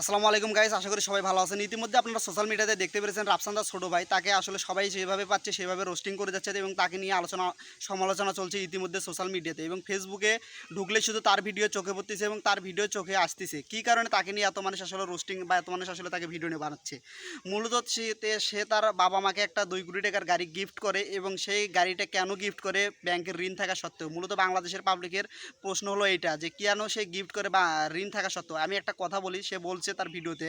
আসসালামু আলাইকুম গাইস আশা করি সবাই ভালো আছেন। ইতিমধ্যে আপনারা সোশ্যাল মিডিয়াতে দেখতে পেরেছেন রাফসান্দার ছোটো ভাই। তাকে আসলে সবাই যেভাবে পাচ্ছে, সেভাবে রোস্টিং করে যাচ্ছে এবং তাকে নিয়ে আলোচনা, সমালোচনা চলছে ইতিমধ্যে সোশ্যাল মিডিয়াতে এবং ফেসবুকে ঢুকলে শুধু তার ভিডিও চোখে পড়তেছে এবং তার ভিডিও চোখে আসতেছে। কী কারণে তাকে নিয়ে এত মানুষ আসলে রোস্টিং বা এত মানুষ আসলে তাকে ভিডিও নিয়ে বানাচ্ছে? মূলত সে সে তার বাবা মাকে একটা দুই কোটি টাকার গাড়ি গিফট করে এবং সেই গাড়িটা কেন গিফট করে ব্যাংকের ঋণ থাকা সত্ত্বেও? মূলত বাংলাদেশের পাবলিকের প্রশ্ন হলো এইটা, যে কেন সে গিফট করে বা ঋণ থাকা সত্ত্বেও? আমি একটা কথা বলি, সে বলছে তার ভিডিওতে।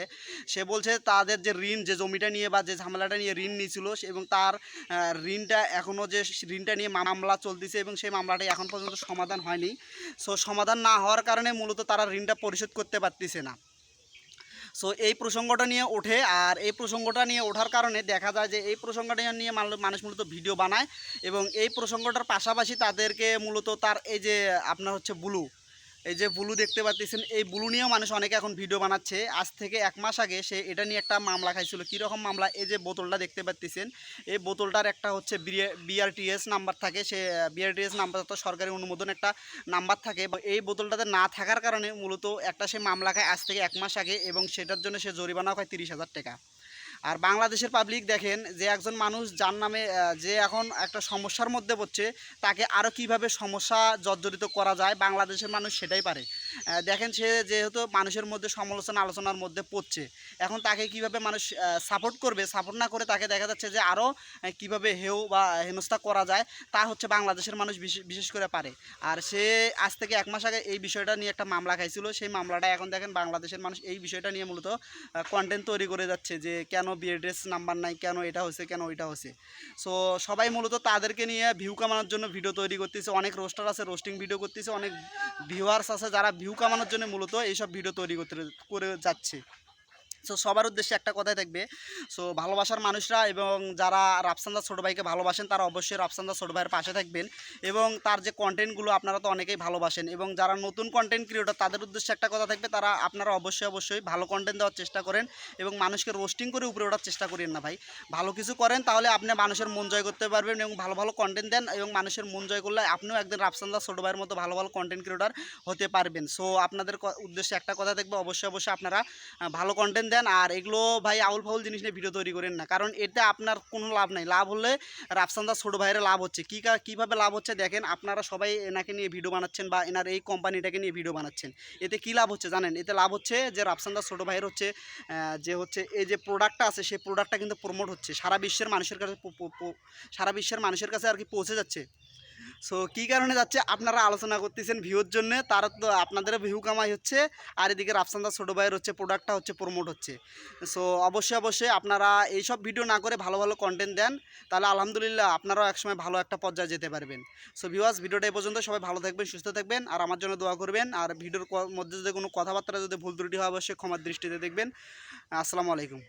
সে বলছে তাদের যে ঋণ, যে জমিটা নিয়ে বা যে ঝামেলাটা নিয়ে ঋণ নিয়েছিল এবং তার ঋণটা এখনও যে ঋণটা নিয়ে মামলা চলতেছে এবং সেই মামলাটা এখন পর্যন্ত সমাধান হয়নি। সো সমাধান না হওয়ার কারণে মূলত তারা ঋণটা পরিশোধ করতে পারতেছে না। সো এই প্রসঙ্গটা নিয়ে ওঠে আর এই প্রসঙ্গটা নিয়ে ওঠার কারণে দেখা যায় যে এই প্রসঙ্গটা নিয়ে মানুষ মূলত ভিডিও বানায় এবং এই প্রসঙ্গটার পাশাপাশি তাদেরকে মূলত তার এই যে আপনার হচ্ছে ব্লু এই যে ব্লু দেখতে পাচ্ছেন এই ব্লু নিয়েও মানুষ অনেকে এখন ভিডিও বানাচ্ছে। আজ থেকে এক মাস আগে সে এটা নিয়ে একটা মামলা খাইছিল। কীরকম মামলা? এই যে বোতলটা দেখতে পাচ্ছেন এই বোতলটার একটা হচ্ছে বিআরটিএস নাম্বার থাকে। সে বিআরটিএস নাম্বার তো সরকারি অনুমোদন একটা নাম্বার থাকে। এই বোতলটাতে না থাকার কারণে মূলত একটা সে মামলা খায় আজ থেকে এক মাস আগে এবং সেটার জন্য সে জরিমানাও খায় তিরিশ হাজার টাকা। আর বাংলাদেশের পাবলিক দেখেন যে একজন মানুষ যার নামে যে এখন একটা সমস্যার মধ্যে পড়ছে, তাকে আরও কীভাবে সমস্যা জর্জরিত করা যায়, বাংলাদেশের মানুষ সেটাই পারে। দেখেন সে যেহেতু মানুষের মধ্যে সমালোচনা, আলোচনার মধ্যে পড়ছে, এখন তাকে কীভাবে মানুষ সাপোর্ট করবে সাপোর্ট না করে তাকে দেখা যাচ্ছে যে আরও কীভাবে হেউ বা হেনস্থা করা যায়, তা হচ্ছে বাংলাদেশের মানুষ বিশেষ- করে পারে। আর সে আজ থেকে এক মাস আগে এই বিষয়টা নিয়ে একটা মামলা খাইছিল, সেই মামলাটা এখন দেখেন বাংলাদেশের মানুষ এই বিষয়টা নিয়ে মূলত কন্টেন্ট তৈরি করে যাচ্ছে যে কেন বিএড্রেস নাম্বার নাই কেন, এটা হচ্ছে কেন, ওইটা হচ্ছে সো সবাই মূলত তাদেরকে নিয়ে ভিউ কামানোর জন্য ভিডিও তৈরি করতেছে, অনেক রোস্টার আছে রোস্টিং ভিডিও করতেছে, অনেক ভিউয়ার্স আছে যারা ভিউ কামানোর জন্য মূলত এইসব ভিডিও তৈরি করতে করে যাচ্ছে। সো সবার উদ্দেশ্যে একটা কথাই থাকবে। সো ভালোবাসার মানুষরা এবং যারা রাফসান্দা ছোটো ভাইকে ভালোবাসেন, তারা অবশ্যই রাফসান্দা ছোটো ভাইয়ের পাশে থাকবেন এবং তার যে কন্টেন্টগুলো আপনারা তো অনেকেই ভালোবাসেন এবং যারা নতুন কন্টেন্ট ক্রিয়েটর তাদের উদ্দেশ্যে একটা কথা থাকবে, তারা আপনারা অবশ্যই অবশ্যই ভালো কন্টেন্ট দেওয়ার চেষ্টা করেন এবং মানুষকে রোস্টিং করে উপরে ওঠার চেষ্টা করেন না ভাই। ভালো কিছু করেন, তাহলে আপনি মানুষের মন জয় করতে পারবেন এবং ভালো ভালো কন্টেন্ট দেন এবং মানুষের মন জয় করলে আপনিও একদিন রাফসান্দা ছোটো ভাইয়ের মতো ভালো ভালো কন্টেন্ট ক্রিয়েটর হতে পারবেন। সো আপনাদের উদ্দেশ্যে একটা কথা থাকবে, অবশ্যই অবশ্যই আপনারা ভালো কন্টেন্ট দেন, আর এগুলো ভাই আউল ফাউল জিনিস নিয়ে ভিডিও তৈরি করেন না। কারণ এতে আপনার কোনো লাভ নাই। লাভ হলে রাফসান্দা ছোটো ভাইয়ের লাভ হচ্ছে। কী কীভাবে লাভ হচ্ছে দেখেন, আপনারা সবাই এনাকে নিয়ে ভিডিও বানাচ্ছেন বা এনার এই কোম্পানিটাকে নিয়ে ভিডিও বানাচ্ছেন। এতে কী লাভ হচ্ছে জানেন? এতে লাভ হচ্ছে যে রাফসান্দা ছোটো ভাইয়ের হচ্ছে যে হচ্ছে, এই যে প্রোডাক্টটা আছে, সেই প্রোডাক্টটা কিন্তু প্রমোট হচ্ছে। সারা বিশ্বের মানুষের কাছে সারা বিশ্বের মানুষের কাছে আর কি পৌঁছে যাচ্ছে। সো কী কারণে যাচ্ছে? আপনারা আলোচনা করতেছেন ভিউর জন্য। তার তো আপনাদেরও ভিউ কামাই হচ্ছে। আর এদিকে রাফসান্দা ছোটো ভাইয়ের হচ্ছে প্রোডাক্টটা হচ্ছে প্রমোট হচ্ছে। সো অবশ্যই অবশ্যই আপনারা এইসব ভিডিও না করে ভালো ভালো কন্টেন্ট দেন। তাহলে আলহামদুলিল্লাহ আপনারাও একসময় ভালো একটা পর্যায়ে যেতে পারবেন। সো ভিউয়ার্স ভিডিওটা এই পর্যন্ত। সবাই ভালো থাকবেন, সুস্থ থাকবেন। আর আমার জন্য দোয়া করবেন। আর ভিডিওর মধ্যে যদি কোনো কথাবার্তা যদি ভুল ত্রুটি হয়, অবশ্যই ক্ষমার দৃষ্টিতে দেখবেন। আসসালামু আলাইকুম।